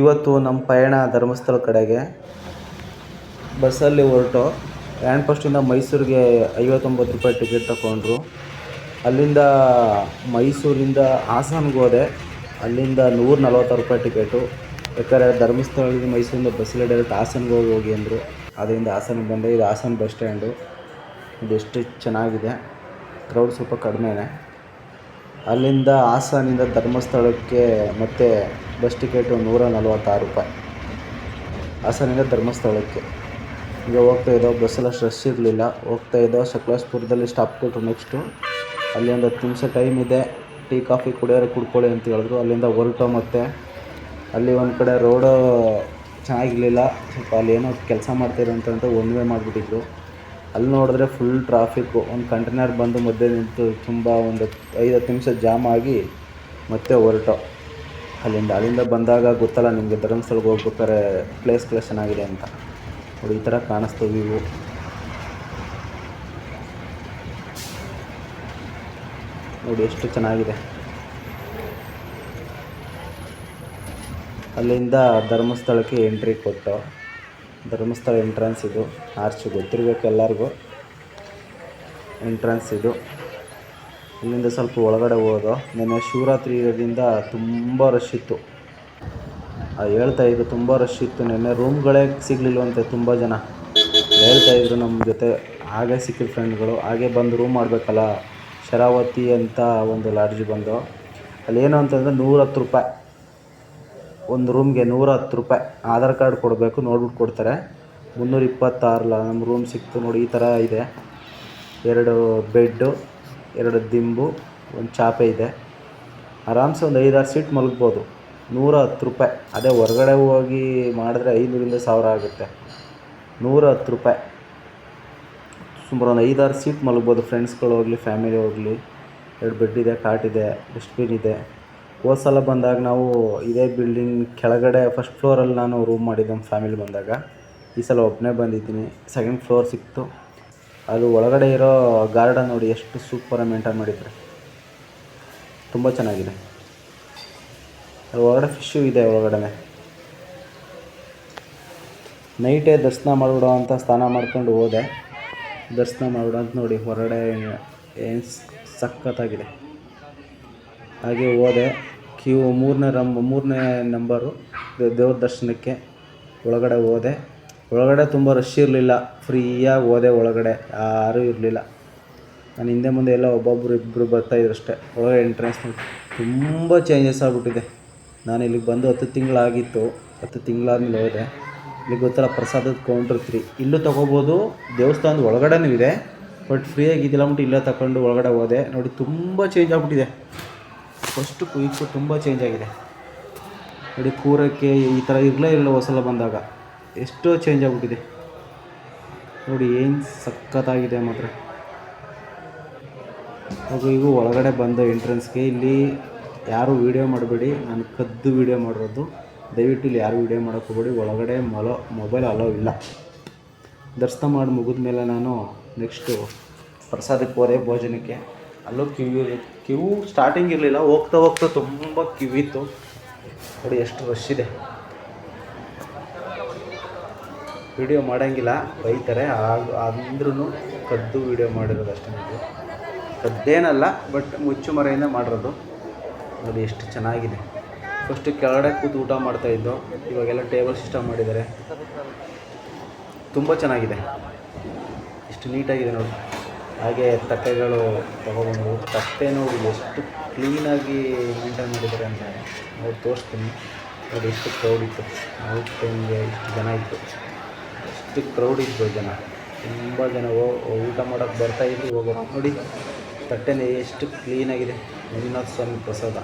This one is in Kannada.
ಇವತ್ತು ನಮ್ಮ ಪಯಣ ಧರ್ಮಸ್ಥಳ ಕಡೆಗೆ. ಬಸ್ಸಲ್ಲಿ ಹೊರಟು. ಆ್ಯಂಡ್ ಫಸ್ಟಿಂದ ಮೈಸೂರಿಗೆ ಐವತ್ತೊಂಬತ್ತು ರೂಪಾಯಿ ಟಿಕೆಟ್ ತಗೊಂಡ್ರು ಅಲ್ಲಿಂದ ಮೈಸೂರಿಂದ ಹಾಸನ್ಗೆ ಹೋದೆ. ಅಲ್ಲಿಂದ ನೂರ ನಲ್ವತ್ತಾರು ರೂಪಾಯಿ ಟಿಕೆಟು ಯಾಕಂದರೆ ಧರ್ಮಸ್ಥಳದಿಂದ ಮೈಸೂರಿಂದ ಬಸ್ಸಲ್ಲಿ ಡೈರೆಕ್ಟ್ ಹಾಸನ್ಗೆ ಹೋಗಿ ಹೋಗಿ ಅಂದರು. ಅದರಿಂದ ಹಾಸನ್ಗೆ ಬಂದೆ. ಇದು ಹಾಸನ ಬಸ್ ಸ್ಟ್ಯಾಂಡು ಇದು ಎಷ್ಟು ಚೆನ್ನಾಗಿದೆ. ಕ್ರೌಡ್ ಸ್ವಲ್ಪ ಕಡಿಮೆನೇ. ಅಲ್ಲಿಂದ ಹಾಸನಿಂದ ಧರ್ಮಸ್ಥಳಕ್ಕೆ ಮತ್ತೆ ಬಸ್ ಟಿಕೆಟು ನೂರ ನಲ್ವತ್ತಾರು ರೂಪಾಯಿ. ಹಾಸನಿಂದ ಧರ್ಮಸ್ಥಳಕ್ಕೆ. ಈಗ ಹೋಗ್ತಾ ಇದ್ದೋ, ಬಸ್ಸೆಲ್ಲ ರಶ್ ಇರಲಿಲ್ಲ. ಹೋಗ್ತಾ ಇದ್ದೋ, ಸಕಲೇಶ್ಪುರದಲ್ಲಿ ಸ್ಟಾಪ್ ಕೊಟ್ಟರು ನೆಕ್ಸ್ಟು ಅಲ್ಲಿ ಒಂದು ಹತ್ತು ನಿಮಿಷ ಟೈಮ್ ಇದೆ. ಟೀ, ಕಾಫಿ ಕುಡಿಯೋರು ಕುಡ್ಕೊಳ್ಳಿ ಅಂತ ಹೇಳಿದ್ರು. ಅಲ್ಲಿಂದ ಹೊರಟು ಮತ್ತೆ. ಅಲ್ಲಿ ಒಂದು ಕಡೆ ರೋಡು ಚೆನ್ನಾಗಿರಲಿಲ್ಲ. ಸ್ವಲ್ಪ ಅಲ್ಲಿ ಏನೋ ಕೆಲಸ ಮಾಡ್ತಿರೋಂತ ಒನ್ ವೇ ಮಾಡಿಬಿಟ್ಟಿದ್ರು. ಅಲ್ಲಿ ನೋಡಿದ್ರೆ ಫುಲ್ ಟ್ರಾಫಿಕ್ಕು ಒಂದು ಕಂಟೈನರ್ ಬಂದು ಮಧ್ಯೆ ನಿಂತು ತುಂಬ ಒಂದು ಐದು ಹತ್ತು ನಿಮಿಷ ಜಾಮ್ ಆಗಿ ಮತ್ತೆ ಹೊರಟು. ಅಲ್ಲಿಂದ ಅಲ್ಲಿಂದ ಬಂದಾಗ ಗೊತ್ತಲ್ಲ ನಿಮಗೆ ಧರ್ಮಸ್ಥಳಕ್ಕೆ ಹೋಗ್ಬೇಕಾದ್ರೆ ಪ್ಲೇಸ್ಗಳು ಚೆನ್ನಾಗಿದೆ ಅಂತ. ನೋಡಿ, ಈ ಥರ ಕಾಣಿಸ್ತು ವ್ಯೂ. ನೋಡಿ, ಎಷ್ಟು ಚೆನ್ನಾಗಿದೆ. ಅಲ್ಲಿಂದ ಧರ್ಮಸ್ಥಳಕ್ಕೆ ಎಂಟ್ರಿ ಕೊಟ್ಟು, ಧರ್ಮಸ್ಥಳ ಎಂಟ್ರೆನ್ಸ್ ಇದು. ಆರ್ಚ್ ಗೊತ್ತಿರಬೇಕು ಎಲ್ಲರಿಗೂ. ಎಂಟ್ರೆನ್ಸ್ ಇದು. ಇಲ್ಲಿಂದ ಸ್ವಲ್ಪ ಒಳಗಡೆ ಹೋದೋ ನೆನ್ನೆ ಶಿವರಾತ್ರಿ ಇರೋದ್ರಿಂದ ತುಂಬ ರಶ್ ಇತ್ತು. ಹೇಳ್ತಾ ಇದ್ರು ತುಂಬ ರಶ್ ಇತ್ತು. ನೆನ್ನೆ ರೂಮ್ಗಳೇ ಸಿಗಲಿಲ್ವಂತೆ ತುಂಬ ಜನ. ಹೇಳ್ತಾ ಇದ್ರು ನಮ್ಮ ಜೊತೆ. ಹಾಗೆ ಸಿಕ್ಕಿದ ಫ್ರೆಂಡ್ಗಳು ಹಾಗೆ ಬಂದು ರೂಮ್ ಮಾಡಬೇಕಲ್ಲ. ಶರಾವತಿ ಅಂತ ಒಂದು ಲಾಡ್ಜ್ ಬಂದು. ಅಲ್ಲಿ ಏನು ಅಂತಂದರೆ ನೂರ ಹತ್ತು ರೂಪಾಯಿ. ಒಂದು ರೂಮ್ಗೆ ನೂರ ಹತ್ತು ರೂಪಾಯಿ. ಆಧಾರ್ ಕಾರ್ಡ್ ಕೊಡಬೇಕು ನೋಡ್ಬಿಟ್ಟು ಕೊಡ್ತಾರೆ. ಮುನ್ನೂರ ಇಪ್ಪತ್ತಾರಲ್ಲ ನಮ್ಮ ರೂಮ್ ಸಿಕ್ತು ನೋಡಿ, ಈ ಥರ ಇದೆ. ಎರಡು ಬೆಡ್ಡು ಎರಡು ದಿಂಬು, ಒಂದು ಚಾಪೆ ಇದೆ. ಆರಾಮ್ಸೆ ಒಂದು ಐದಾರು ಸೀಟ್ ಮಲಗ್ಬೋದು. ನೂರ ಹತ್ತು ರೂಪಾಯಿ. ಅದೇ ಹೊರಗಡೆ ಹೋಗಿ ಮಾಡಿದ್ರೆ ಐನೂರಿಂದ ಸಾವಿರ ಆಗುತ್ತೆ. ನೂರ ಹತ್ತು ರೂಪಾಯಿ. ಸುಮಾರು ಒಂದು ಐದಾರು ಸೀಟ್ ಮಲಗ್ಬೋದು ಫ್ರೆಂಡ್ಸ್ಗಳು ಹೋಗಲಿ, ಫ್ಯಾಮಿಲಿ ಹೋಗಲಿ. ಎರಡು ಬೆಡ್ ಇದೆ, ಕಾಟ್ ಇದೆ, ಡಸ್ಟ್ಬಿನ್ ಇದೆ. ಹೋದ ಸಲ ಬಂದಾಗ ನಾವು ಇದೇ ಬಿಲ್ಡಿಂಗ್ ಕೆಳಗಡೆ ಫಸ್ಟ್ ಫ್ಲೋರಲ್ಲಿ ನಾನು ರೂಮ್ ಮಾಡಿದ್ದೆ ನಮ್ಮ ಫ್ಯಾಮಿಲಿ ಬಂದಾಗ. ಈ ಸಲ ಒಬ್ಬನೇ ಬಂದಿದ್ದೀನಿ. ಸೆಕೆಂಡ್ ಫ್ಲೋರ್ ಸಿಕ್ತು. ಅದು ಒಳಗಡೆ ಇರೋ ಗಾರ್ಡನ್ ನೋಡಿ ಎಷ್ಟು ಸೂಪರಾಗಿ ಮೇಂಟೈನ್ ಮಾಡಿದ್ದಾರೆ. ತುಂಬ ಚೆನ್ನಾಗಿದೆ. ಅಲ್ಲಿ ಒಳಗಡೆ ಫಿಶ್ಶು ಇದೆ ಒಳಗಡೆ ನೈಟೇ ದರ್ಶನ ಮಾಡಿಬಿಡೋ ಅಂತ ಸ್ನಾನ ಮಾಡ್ಕೊಂಡು ಹೋದೆ. ದರ್ಶನ ಮಾಡಿಬಿಡೋ ಅಂತ ನೋಡಿ ಹೊರಗಡೆ ಏನು ಸಖತ್ತಾಗಿದೆ. ಹಾಗೆ ಹೋದೆ. ಕ್ಯೂ ಮೂರನೇ ರಂ ಮೂರನೇ ನಂಬರು ದೇವ್ರ ದರ್ಶನಕ್ಕೆ ಒಳಗಡೆ ಹೋದೆ. ಒಳಗಡೆ ತುಂಬ ರಶ್ ಇರಲಿಲ್ಲ. ಫ್ರೀಯಾಗಿ ಹೋದೆ ಒಳಗಡೆ. ಯಾರೂ ಇರಲಿಲ್ಲ. ನಾನು ಹಿಂದೆ ಮುಂದೆ ಎಲ್ಲ ಒಬ್ಬೊಬ್ಬರು ಇಬ್ಬರು ಬರ್ತಾಯಿದ್ರು ಅಷ್ಟೇ. ಒಳಗಡೆ ಎಂಟ್ರೆನ್ಸ್ ತುಂಬ ಚೇಂಜಸ್ ಆಗಿಬಿಟ್ಟಿದೆ. ನಾನು ಇಲ್ಲಿಗೆ ಬಂದು ಹತ್ತು ತಿಂಗಳಾಗಿತ್ತು. ಹತ್ತು ತಿಂಗಳಾದ್ಮೇಲೆ ಹೋದೆ. ಇಲ್ಲಿ ಗೊತ್ತಲ್ಲ ಪ್ರಸಾದದ ಕೌಂಟ್ರ್ ಫ್ರೀ ಇಲ್ಲೂ ತೊಗೋಬೋದು. ದೇವಸ್ಥಾನದ ಒಳಗಡೆನೂ ಇದೆ. ಬಟ್ ಫ್ರೀಯಾಗಿ ಇದಿಲ್ಲ ಅಂದ್ಬಿಟ್ಟು ಇಲ್ಲೇ ತಗೊಂಡು ಒಳಗಡೆ ಹೋದೆ. ನೋಡಿ ತುಂಬ ಚೇಂಜ್ ಆಗಿಬಿಟ್ಟಿದೆ. ಫಸ್ಟು ಕುಯ್ಕು ತುಂಬ ಚೇಂಜ್ ಆಗಿದೆ. ನೋಡಿ ಕೂರಕ್ಕೆ ಈ ಥರ ಇರಲೇ ಇರಲಿಲ್ಲ ಹೊಸಲ ಬಂದಾಗ. ಎಷ್ಟೋ ಚೇಂಜ್ ಆಗಿಬಿಟ್ಟಿದೆ. ನೋಡಿ, ಏನು ಸಖತ್ತಾಗಿದೆ ಮಾತ್ರ. ಹಾಗೂ ಈಗ ಒಳಗಡೆ ಬಂದ ಎಂಟ್ರೆನ್ಸ್ಗೆ ಇಲ್ಲಿ ಯಾರು ವೀಡಿಯೋ ಮಾಡಬೇಡಿ, ನಾನು ಕದ್ದು ವೀಡಿಯೋ ಮಾಡಿರೋದು. ದಯವಿಟ್ಟು ಇಲ್ಲಿ ಯಾರು ವೀಡಿಯೋ ಮಾಡೋಕ್ಕೆ ಹೋಗ್ಬೇಡಿ, ಒಳಗಡೆ ಮೊಲೋ ಮೊಬೈಲ್ ಅಲೋ ಇಲ್ಲ. ದರ್ಶನ ಮಾಡಿ ಮುಗಿದ ಮೇಲೆ ನಾನು ನೆಕ್ಸ್ಟು ಪ್ರಸಾದಕ್ಕೆ ಹೋದೆ ಭೋಜನಕ್ಕೆ. ಅಲ್ಲೂ ಕಿವಿ ಕಿವು ಸ್ಟಾರ್ಟಿಂಗ್ ಇರಲಿಲ್ಲ, ಹೋಗ್ತಾ ಹೋಗ್ತಾ ತುಂಬ ಕಿವಿತ್ತು ನೋಡಿ, ಎಷ್ಟು ರಶ್ ಇದೆ. ವಿಡಿಯೋ ಮಾಡೋಂಗಿಲ್ಲ, ಬೈತಾರೆ. ಆಗ ಅಂದ್ರೂ ಕದ್ದು ವಿಡಿಯೋ ಮಾಡಿರೋದು ಅಷ್ಟೇ ನಾವು ಕದ್ದೇನಲ್ಲ ಬಟ್ ಮುಚ್ಚು ಮರೆಯಿಂದ ಮಾಡಿರೋದು. ನೋಡಿ ಎಷ್ಟು ಚೆನ್ನಾಗಿದೆ. ಫಸ್ಟು ಕೆಳಗಡೆ ಕೂತು ಊಟ ಮಾಡ್ತಾಯಿದ್ದು ಇವಾಗೆಲ್ಲ ಟೇಬಲ್ ಸಿಸ್ಟಮ್ ಮಾಡಿದ್ದಾರೆ. ತುಂಬ ಚೆನ್ನಾಗಿದೆ. ಎಷ್ಟು ನೀಟಾಗಿದೆ ನೋಡಿ. ಹಾಗೆ ತಟ್ಟೆಗಳು ತೊಗೊಬಂದು ತಟ್ಟೆ ನೋಡಿ ಎಷ್ಟು ಕ್ಲೀನಾಗಿ ಮೇಂಟೈನ್ ಮಾಡಿದ್ದಾರೆ ಅಂತ ನೋಡಿ ತೋರಿಸ್ತೀನಿ. ನೋಡಿ ಎಷ್ಟು ಕ್ರೌಡ್ ಇತ್ತು. ಟೈಮ್ಗೆ ಇಷ್ಟು ಜನ ಇತ್ತು ಎಷ್ಟು ಕ್ರೌಡ್ ಇದ್ದರು ಜನ. ತುಂಬ ಜನ ಊಟ ಮಾಡೋಕ್ಕೆ ಬರ್ತಾಯಿದ್ರು ಹೋಗೋರು ನೋಡಿ, ತಟ್ಟೆನೇ ಎಷ್ಟು ಕ್ಲೀನಾಗಿದೆ ಮಂಜುನಾಥ ಸ್ವಾಮಿ ಪ್ರಸಾದ.